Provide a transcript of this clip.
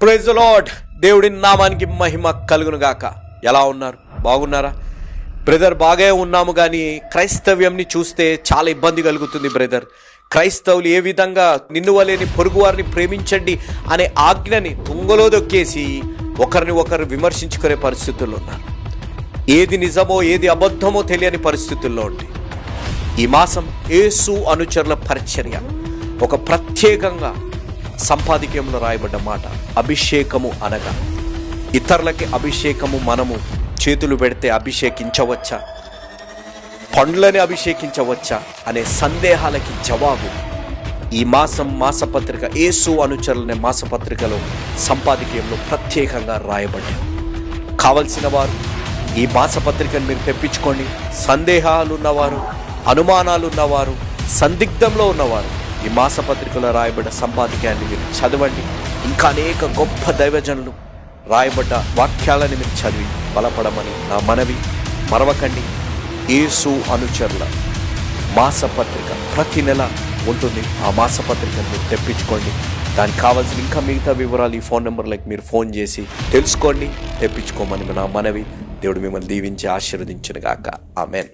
Praise lord దేవుడి నామానికి మహిమ కలుగును గాక ఎలా ఉన్నారు? బాగున్నారా? బ్రదర్ బాగా ఉన్నాము కానీ క్రైస్తవ్యంని చూస్తే చాలా ఇబ్బంది కలుగుతుంది బ్రదర్ క్రైస్తవులు ఏ విధంగా నిన్ను వలేని పొరుగు వారిని ప్రేమించండి అనే ఆజ్ఞని తుంగలో దొక్కేసి ఒకరిని ఒకరు విమర్శించుకునే పరిస్థితుల్లో ఉన్నారు. ఏది నిజమో ఏది అబద్ధమో తెలియని పరిస్థితుల్లో ఉంది ఈ మాసం ఏసు అనుచరుల పరిచర్య. ఒక ప్రత్యేకంగా సంపాదకీయంలో రాయబడ్డ మాట. అభిషేకము అనగా ఇతరులకి అభిషేకము మనము చేతులు పెడితే అభిషేకించవచ్చా? పండ్లని అభిషేకించవచ్చా? అనే సందేహాలకి జవాబు. ఈ మాసం మాసపత్రిక ఏసు అనుచరులనే మాసపత్రికలో సంపాదకీయంలో ప్రత్యేకంగా రాయబడ్డాయి. కావలసిన వారు ఈ మాసపత్రికను మీరు తెప్పించుకోండి. సందేహాలు ఉన్నవారు అనుమానాలు ఉన్నవారు సందిగ్ధంలో ఉన్నవారు. ఈ మాసపత్రికలో రాయబడ్డ సంపాదకీయాన్ని మీరు చదవండి. ఇంకా అనేక గొప్ప దైవజనులు రాయబడ్డ వాక్యాలని మీరు చదివి బలపడమని నా మనవి. మరవకండి. ఏసు అనుచరుల మాసపత్రిక ప్రతి నెల ఉంటుంది. ఆ మాసపత్రికను మీరు తెప్పించుకోండి. దానికి కావాల్సిన ఇంకా మిగతా వివరాలు ఈ ఫోన్ నెంబర్లకు మీరు ఫోన్ చేసి తెలుసుకోండి. తెప్పించుకోమని నా మనవి. దేవుడు మిమ్మల్ని దీవించి ఆశీర్వదించిన గాక. ఆమెన్.